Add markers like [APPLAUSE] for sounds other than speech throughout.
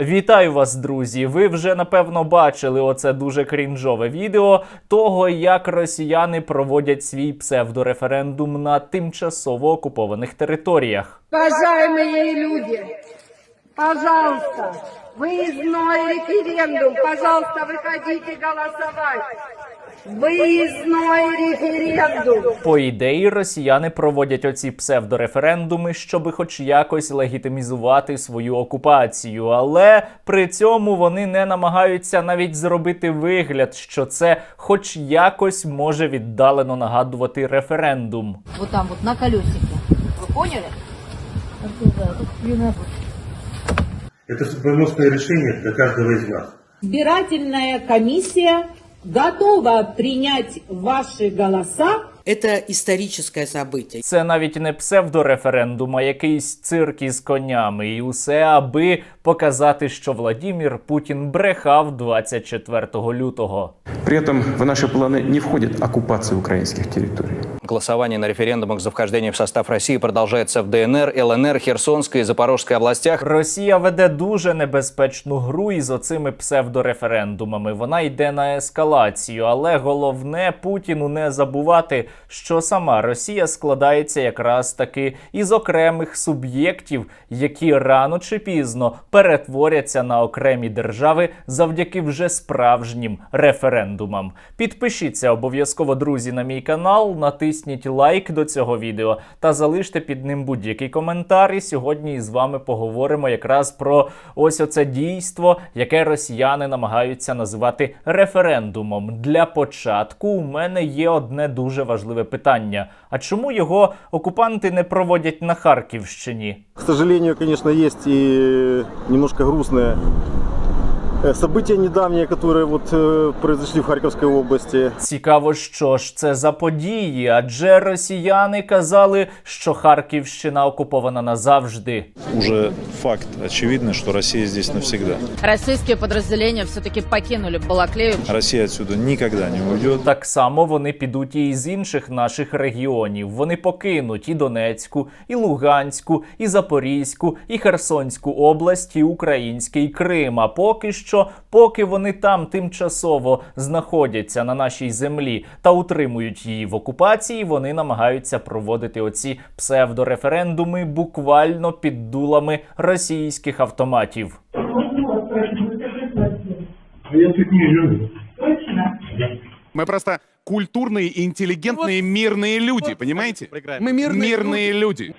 Вітаю вас, друзі! Ви вже напевно бачили оце дуже крінжове відео того, як росіяни проводять свій псевдореферендум на тимчасово окупованих територіях. Уважаемые люди, пожалуйста, выездной референдум, пожалуйста, выходите голосовать. Выездной референдум. По ідеї, росіяни проводять оці псевдореферендуми, щоби хоч якось легітимізувати свою окупацію. Але при цьому вони не намагаються навіть зробити вигляд, що це хоч якось може віддалено нагадувати референдум. Вот там вот на колесике. Вы поняли? Это судьбоносное решение для каждого из нас. Избирательная комиссия готова принять ваши голоса Это историческое событие. Це навіть не псевдореферендум, а якийсь цирк із конями, і усе аби показати, що Владімір Путін брехав 24 лютого. При этом в наши планы не входит оккупация украинских территорий. Голосование на референдумах за вхождение в состав России продолжается в ДНР, ЛНР, Херсонской и Запорожской областях. Росія веде дуже небезпечну гру із оцими псевдореферендумами. Вона йде на ескалацію, але головне Путіну не забувати, що сама Росія складається якраз таки із окремих суб'єктів, які рано чи пізно перетворяться на окремі держави завдяки вже справжнім референдумам. Підпишіться обов'язково, друзі, на мій канал, натисніть лайк до цього відео та залиште під ним будь-який коментар. І сьогодні із вами поговоримо якраз про ось оце дійство, яке росіяни намагаються називати референдумом. Для початку у мене є одне дуже важливе питання: а чому його окупанти не проводять на Харківщині? К сожалению, конечно, есть и немножко грустные э, события недавние, которые вот э, произошли в Харьковской области. Цікаво, що ж це за події, адже росіяни казали, що Харківщина окупована назавжди. Уже факт очевидный, что Россия здесь навсегда. Российские подразделения все-таки покинули Балаклею. Россия отсюда никогда не уйдет. Так само вони підуть і з інших наших регіонів. Вони покинуть і Донецьку, і Луганську, і Запорізьку, і Херсонську область, і Український Крим. А поки що, поки вони там тимчасово знаходяться на нашій землі та утримують її в окупації, вони намагаються проводити оці псевдореферендуми буквально під дулами російських автоматів. Мы просто культурные, интеллигентные, мирные люди, понимаете? Мы мирные, люди.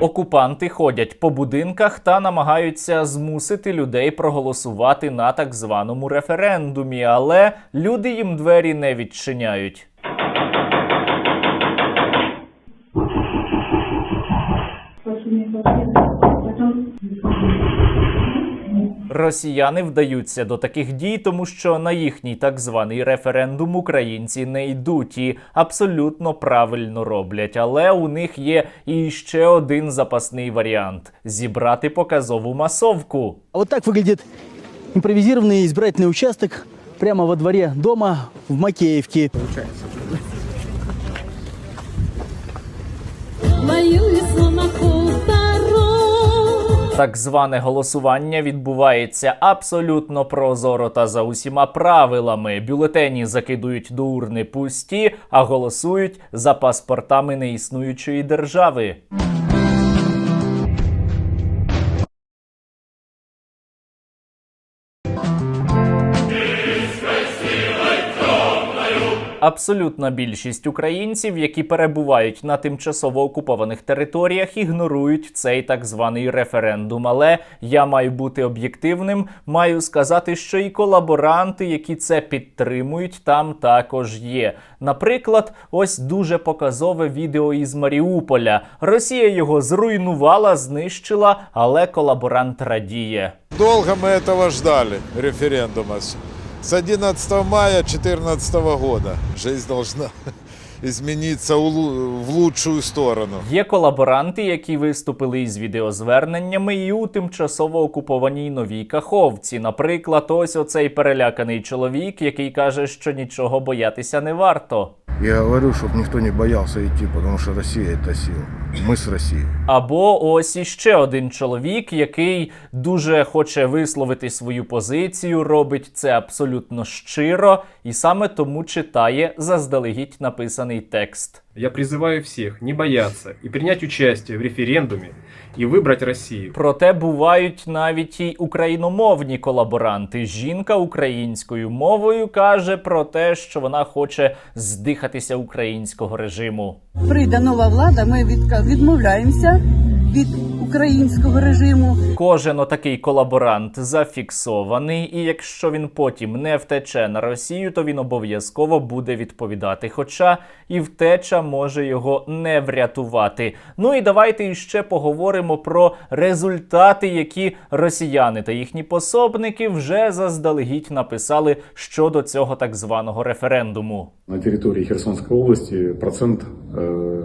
Окупанти ходять по будинках та намагаються змусити людей проголосувати на так званому референдумі, але люди їм двері не відчиняють. Росіяни вдаються до таких дій, тому що на їхній так званий референдум українці не йдуть і абсолютно правильно роблять. Але у них є і ще один запасний варіант зібрати показову масовку. А вот так выглядит импровизированный избирательный участок прямо во дворе дома в Макеевке. так зване голосування відбувається абсолютно прозоро та за усіма правилами. Бюлетені закидують до урни пусті, а голосують за паспортами неіснуючої держави. Абсолютна більшість українців, які перебувають на тимчасово окупованих територіях, ігнорують цей так званий референдум. Але я маю бути об'єктивним, маю сказати, що і колаборанти, які це підтримують, там також є. Наприклад, ось дуже показове відео із Маріуполя. Росія його зруйнувала, знищила, але колаборант радіє. Долго мы этого ждали, референдума. С 11 мая 2014 года. Жизнь должна [LAUGHS] зміниться в лучшу сторону. Є колаборанти, які виступили із відеозверненнями і у тимчасово окупованій новій Каховці. Наприклад, ось оцей переляканий чоловік, який каже, що нічого боятися не варто. Я говорю, чтобы никто не боялся идти, потому что Россия это сила. Мы с Россией. Або ось іще один чоловік, який дуже хоче висловити свою позицію, робить це абсолютно щиро, і саме тому читає заздалегідь написаний текст. Я призываю всех не бояться и принять участие в референдуме и выбрать Россию. Проте бувають навіть і україномовні колаборанти. Жінка українською мовою каже про те, що вона хоче здихатися українського режиму. Прийде нова влада, ми відмовляємося від українського режиму. Кожен отакий колаборант зафіксований, і якщо він потім не втече на Росію, то він обов'язково буде відповідати. Хоча і втеча може його не врятувати. Ну і давайте іще поговоримо про результати, які росіяни та їхні пособники вже заздалегідь написали щодо цього так званого референдуму. На территории Херсонской области процент э,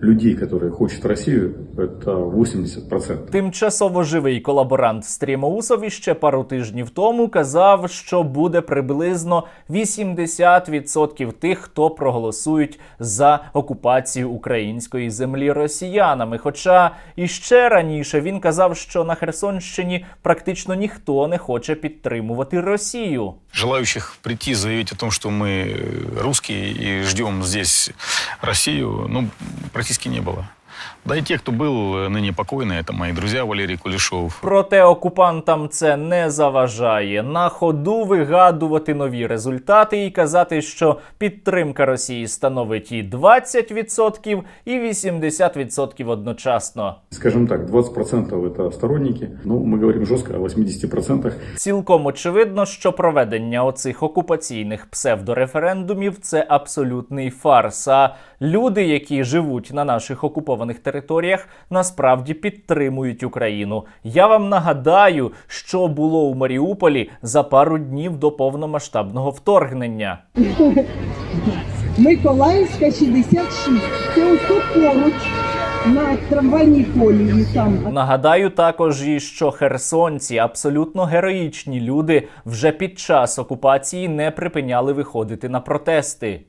людей, которые хочет Россию, это 80%. Тимчасово живий колаборант Стрімоусов іще пару тижнів тому казав, що буде приблизно 80% тих, хто проголосують за окупацію української землі росіянами. Хоча іще раніше він казав, що на Херсонщині практично ніхто не хоче підтримувати Росію. Желающих прийти заявить о том, что мы русские и ждем здесь Россию, ну, практически не было. Да и те, кто был ныне покойный, это мои друзья Валерий Кулешов, Проте окупантам це не заважає на ходу вигадувати нові результати і казати, що підтримка Росії становить і 20%, і 80% одночасно. Скажем так, 20% это сторонники, ну, мы говорим жестко о 80%. Цілком очевидно, що проведення оцих окупаційних псевдореферендумів це абсолютний фарс. А люди, які живуть на наших окупованих територіях, насправді підтримують Україну. Я вам нагадаю, що було у Маріуполі за пару днів до повномасштабного вторгнення. Миколаївська 66. Це ось поруч на трамвайній колії там. Нагадаю також і що херсонці, абсолютно героїчні люди, вже під час окупації не припиняли виходити на протести.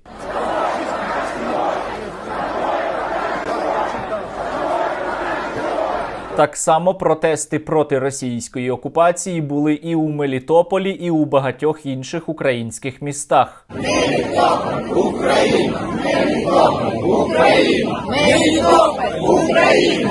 Так само протести проти російської окупації були і у Мелітополі, і у багатьох інших українських містах.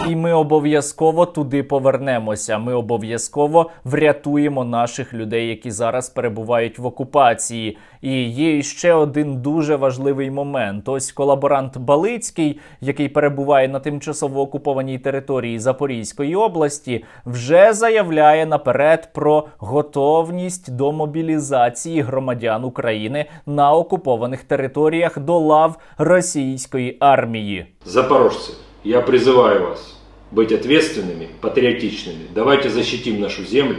І ми обов'язково туди повернемося. Ми обов'язково врятуємо наших людей, які зараз перебувають в окупації. І є ще один дуже важливий момент. Ось колаборант Балицький, який перебуває на тимчасово окупованій території Запорізької області, вже заявляє наперед про готовність до мобілізації громадян України на окупованих територіях до лав російської армії. Запорожцы, я призываю вас быть ответственными, патриотичными. Давайте защитим нашу землю.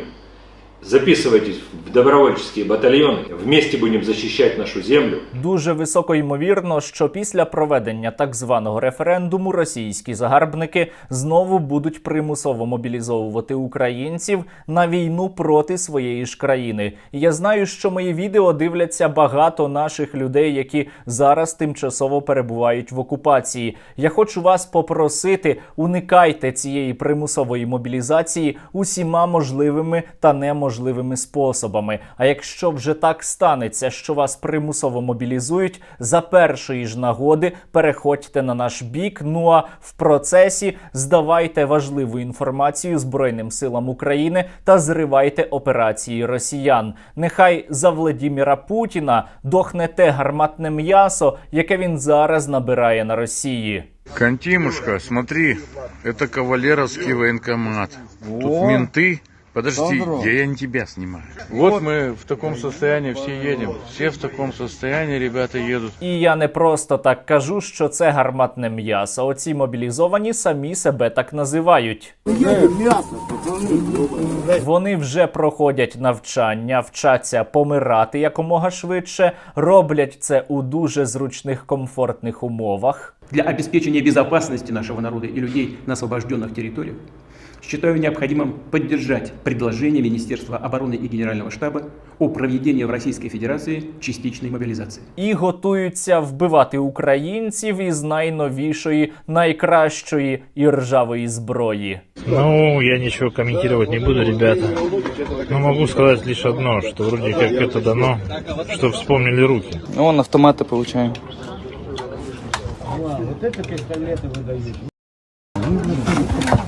Записывайтесь в добровольческие батальоны. Вместе будем защищать нашу землю. Дуже високо ймовірно, що після проведення так званого референдуму російські загарбники знову будуть примусово мобілізовувати українців на війну проти своєї ж країни. Я знаю, що мої відео дивляться багато наших людей, які зараз тимчасово перебувають в окупації. Я хочу вас попросити, уникайте цієї примусової мобілізації усіма можливими та неможливими способами. А якщо вже так станеться, що вас примусово мобілізують, за першої ж нагоди переходьте на наш бік. Ну а в процесі здавайте важливу інформацію Збройним силам України та зривайте операції росіян. Нехай за Владіміра Путіна дохне те гарматне м'ясо, яке він зараз набирає на Росії. Кантимушка, смотри, это кавалеровский военкомат. Тут менты. Подожди, я, я не тебя снимаю. Вот мы в таком состоянии все едем. Все в таком состоянии, ребята едут. І я не просто так кажу, що це гарматне м'ясо. Оці мобілізовані самі себе так називають. Вони вже проходять навчання, вчаться помирати якомога швидше, роблять це у дуже зручних комфортних умовах. Для обеспечения безопасности нашего народа и людей на освобожденных территориях считаю необходимым поддержать предложение Министерства обороны и Генерального штаба о проведении в Российской Федерации частичной мобилизации. і готуються вбивати українців із найновішої, найкращої і ржавої зброї. Ну, я ничего комментировать не буду, ребята. Но могу сказать лишь одно, что вроде как это дано, что вспомнили руки. Ну, вон автоматы получаем.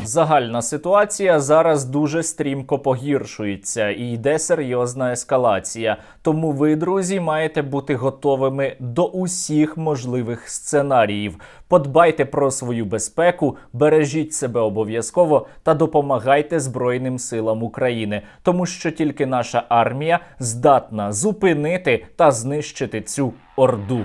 Загальна ситуація зараз дуже стрімко погіршується і йде серйозна ескалація. Тому ви, друзі, маєте бути готовими до усіх можливих сценаріїв. Подбайте про свою безпеку, бережіть себе обов'язково та допомагайте Збройним силам України, тому що тільки наша армія здатна зупинити та знищити цю орду.